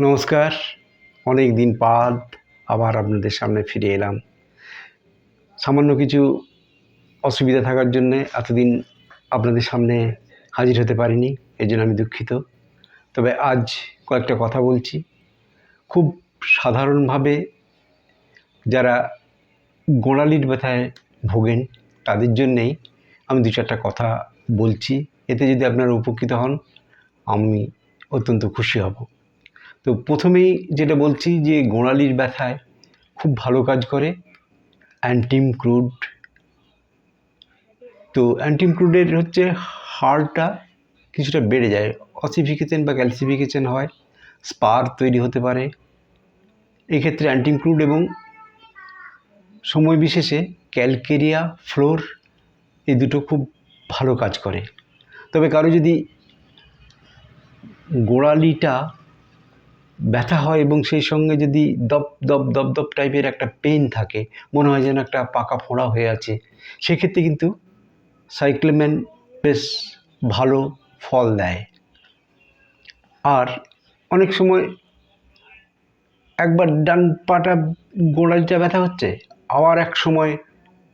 নমস্কার। অনেক দিন বাদ আবার আপনাদের সামনে ফিরে এলাম। সামান্য কিছু অসুবিধা থাকার জন্যে এতদিন আপনাদের সামনে হাজির হতে পারিনি এই জন্য আমি দুঃখিত। তবে আজ কয়েকটা কথা বলছি। খুব সাধারণভাবে যারা গোড়ালির ব্যথায় ভোগেন, তাদের জন্যেই আমি দু চারটা কথা বলছি। এতে যদি আপনারা উপকৃত হন, আমি অত্যন্ত খুশি হব। তো প্রথমেই যেটা বলছি যে গোড়ালির ব্যথায় খুব ভালো কাজ করে অ্যান্টিম ক্রুড তো অ্যান্টিম ক্রুডের হচ্ছে হাড়টা কিছুটা বেড়ে যায়। অসিফিকেশন বা ক্যালসিফিকেশন হয়, স্পার তৈরি হতে পারে। এক্ষেত্রে অ্যান্টিম ক্রুড এবং সময় বিশেষে ক্যালকেরিয়া, ফ্লোর এই দুটো খুব ভালো কাজ করে। তবে কারও যদি গোড়ালিটা ব্যথা হয় এবং সেই সঙ্গে যদি দপ দপ দপ দপ টাইপের একটা পেন থাকে, মনে হয় যেন একটা পাকা ফোঁড়া হয়ে আছে, সেক্ষেত্রে কিন্তু সাইক্লোম্যান বেশ ভালো ফল দেয়। আর অনেক সময় একবার ডান পাটা গোড়ালিটা ব্যথা হচ্ছে, আবার এক সময়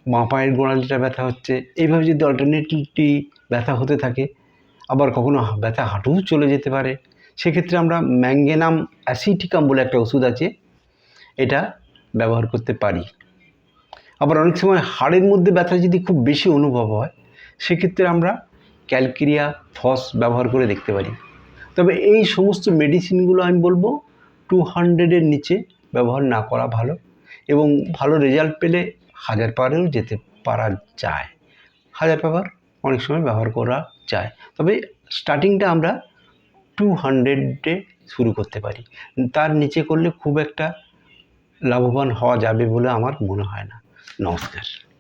বাঁ পায়ের গোড়ালিটা ব্যথা হচ্ছে, এইভাবে যদি অল্টারনেটিভলি ব্যথা হতে থাকে, আবার কখনো ব্যথা হাঁটুও চলে যেতে পারে। সেক্ষেত্রে আমরা ম্যাঙ্গেনাম অ্যাসিটিকাম বলে একটা ওষুধ আছে, এটা ব্যবহার করতে পারি। আবার অনেক সময় হাড়ের মধ্যে ব্যথা যদি খুব বেশি অনুভব হয়, সেক্ষেত্রে আমরা ক্যালকেরিয়া ফস ব্যবহার করে দেখতে পারি। তবে এই সমস্ত মেডিসিনগুলো আমি বলব টু হান্ড্রেডের নিচে ব্যবহার না করা ভালো এবং ভালো রেজাল্ট পেলে হাজার পাওয়ারেও যেতে পারা যায়। হাজার পাওয়ার অনেক সময় ব্যবহার করা যায়। তবে স্টার্টিংটা আমরা টু হান্ড্রেডে শুরু করতে পারি। তার নিচে করলে খুব একটা লাভবান হওয়া যাবে বলে আমার মনে হয় না। নমস্কার।